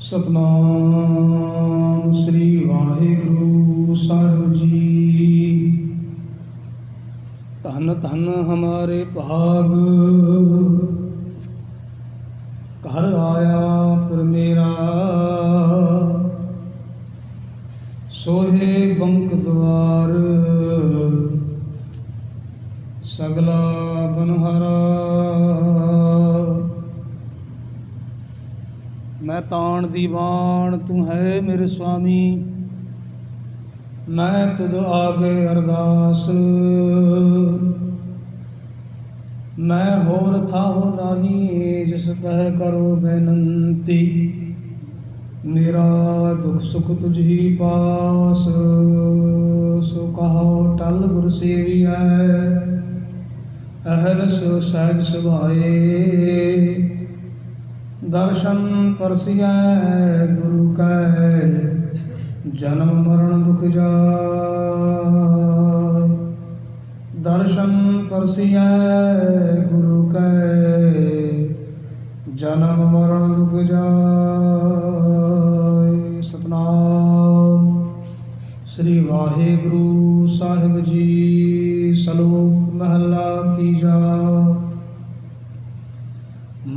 ਸਤਨਾਮ ਸ੍ਰੀ ਵਾਹਿਗੁਰੂ ਸਾਹਿਬ ਜੀ। ਧੰਨ ਧੰਨ ਹਮਾਰੇ ਭਾਗ। ਘਰ ਆਇਆ ਪਰ ਮੇਰਾ। ਸੋਹੇ ਬੰਕ ਦਵਾਰ। ਸਗਲਾ ਬਨਹਰਾ। ਮੈਂ ਤਾਣ ਦੀ ਬਾਣ ਤੂੰ ਹੈ ਮੇਰੇ ਸੁਆਮੀ ਮੈਂ ਤੁਧ ਆਗੇ ਅਰਦਾਸ। ਮੈਂ ਹੋਰ ਥਾਹੁ ਨਹੀਂ, ਜਿਸ ਪਹਿ ਕਰੋ ਬੇਨੰਤੀ। ਮੇਰਾ ਦੁਖ ਸੁਖ ਤੁਝ ਹੀ ਪਾਸ। ਸੋ ਕਹੋ, ਟਲ ਗੁਰ ਸੇਵੀਐ। ਅਹਰਸ ਸਹਿਜ ਸੁਭਾਏ। ਦਰਸ਼ਨ ਪਰਸਿਐ, ਗੁਰੂ ਕੈ ਜਨਮ ਮਰਨ ਦੁਖ ਜਾਇ ਦਰਸ਼ਨ ਪਰਸਿਐ, ਗੁਰੂ ਕੈ ਜਨਮ ਮਰਨ ਦੁਖ ਜਾਇ ਸਤਨਾਮ। ਸ੍ਰੀ ਵਾਹਿਗੁਰੂ ਸਾਹਿਬ ਜੀ, ਸਲੋਕ ਮਹਲਾ ਤੀਜਾ।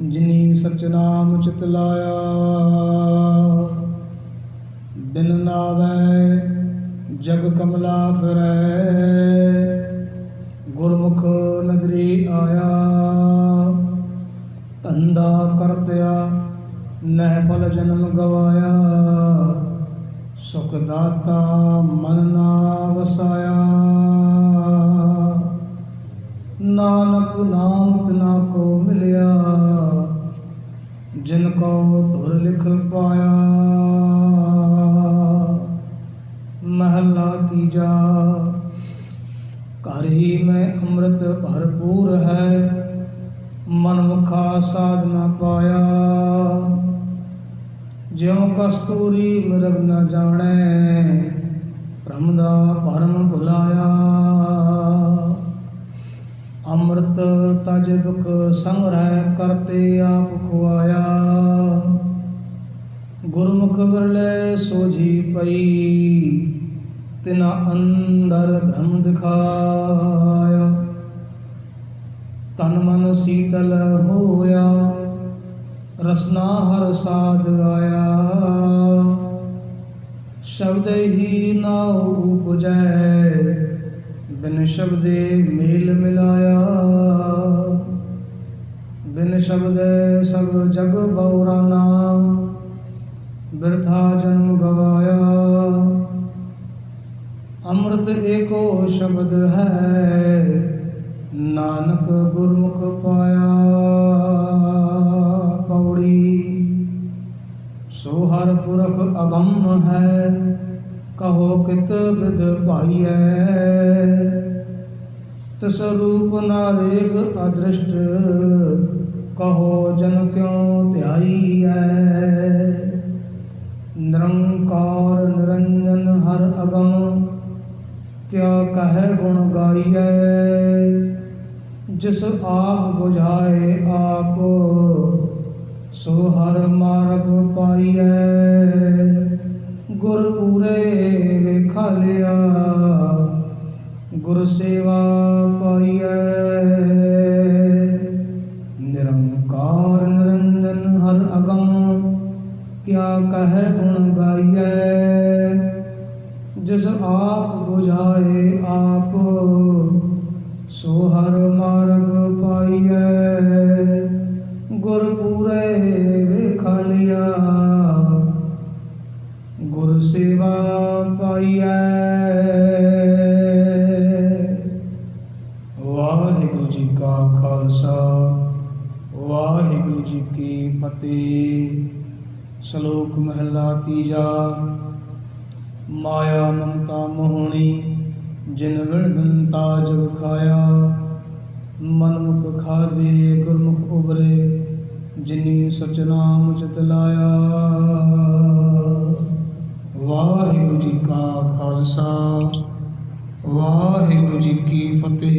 ਜਿਨੀ ਸਚਨਾਮ ਚਿਤ ਲਾਇਆ, ਬਿਨ ਨਾਵੈ ਜਗ ਕਮਲਾ ਫਿਰੈ। ਗੁਰਮੁਖ ਨਦਰੀ ਆਇਆ, ਧੰਦਾ ਕਰਤਿਆ, ਨਹਿ ਫਲ ਜਨਮ ਗਵਾਇਆ। ਸੁਖ ਦਾਤਾ ਮਨ ਨਾ ਵਸਾਇਆ। ਨਾਨਕ ਨਾਮ ਤਨਾ ਕੋ ਮਿਲੇ ਜਿਨ ਕੋ ਧੁਰ ਲਿਖ ਪਾਇਆ, ਮਹਲਾ ਤੀਜਾ, ਘਰ ਹੀ ਮੈਂ ਅੰਮ੍ਰਿਤ ਭਰਪੂਰ ਹੈ ਮਨ ਮੁਖਾ ਸਾਧ ਨਾ ਪਾਇਆ। ਜਿਉ ਕਸਤੂਰੀ ਮਿਰਗ ਨ ਜਾਣੈ, ਭ੍ਰਮ ਦਾ ਭਰਮ ਭੁਲਾਇਆ। ਤਜਬਕ ਸੰਗ੍ਰਹਿ ਕਰਤੇ ਆਪ ਖੁਆਇਆ। ਗੁਰਮੁਖ ਬਰਲੇ ਸੋਝੀ ਪਈ, ਤਿਨਾ ਅੰਦਰ ਭ੍ਰਮ ਦਿਖਾਇਆ। ਤਨ ਮਨ ਸੀਤਲ ਹੋਇਆ, ਰਸਨਾ ਹਰ ਸਾਧ ਆਇਆ। ਸ਼ਬਦ ਹੀ ਨਾ ਉਪਜੈ, ਬਿਨ ਸ਼ਬਦੇ ਮੇਲ ਮਿਲਾਇਆ। ਸ਼ਬਦ ਸਭ ਜਗ ਬਉਰਾਨਾ ਬਿਰਥਾ ਜਨਮ ਗਵਾਇਆ। ਅੰਮ੍ਰਿਤ ਏਕੋ ਸ਼ਬਦ ਹੈ, ਨਾਨਕ ਗੁਰਮੁਖ ਪਾਇਆ। ਪੌੜੀ, ਸੋ ਹਰ ਪੁਰਖ ਅਗੰਮ ਹੈ, ਕਹੋ ਕਿਤ ਵਿਦ ਭਾਈਐ। ਤਿਸ ਰੂਪ ਨਾ ਰੇਗ ਅਦ੍ਰਿਸ਼ਟ ਕਹੋ ਜਨ ਕਿਉ ਧਿਆਈਐ ਨਿਰੰਕਾਰ ਨਿਰੰਜਨ ਹਰ ਅਗਮ, ਕਿਆ ਕਹੈ ਗੁਣ ਗਾਈਐ? ਜਿਸ ਆਪ 부ਝਾਏ ਆਪ, ਸੋ ਹਰ ਮਾਰਗ ਪਾਈਐ। ਗੁਰ ਪੂਰੇ ਵੇਖਾ ਲਿਆ, ਗੁਰ ਸੇਵਾ ਪਾਈਐ। ਜਿਸ ਆਪ 부ਝਾਏ ਆਪ, ਸੋ ਹਰ ਮਾਰਗ ਪਾਈਐ। ਗੁਰ ਪੂਰੇ ਵੇਖਾ ਲਿਆ, ਗੁਰ ਸੇਵਾ ਪਾਈਐ। ਵਾਹਿਗੁਰੂ ਜੀ ਕਾ ਖਾਲਸਾ, ਵਾਹਿਗੁਰੂ ਜੀ ਕੀ ਫਤਿਹ। ਸ਼ਲੋਕ ਮਹਿਲਾ ਤੀਜਾ। ਮਾਇਆ ਮਮਤਾ ਮੋਹਣੀ, ਜਿਨ ਵਿਣ ਜਗ ਖਾਇਆ। ਮਨਮੁਖ ਖਾਦੇ ਗੁਰਮੁਖ ਉਬਰੇ ਜਿਨੀ ਸਚ ਨਾਮ ਚਿਤ ਲਾਇਆ। ਵਾਹਿਗੁਰੂ ਜੀ ਕਾ ਖਾਲਸਾ, ਵਾਹਿਗੁਰੂ ਜੀ ਕੀ ਫਤਿਹ।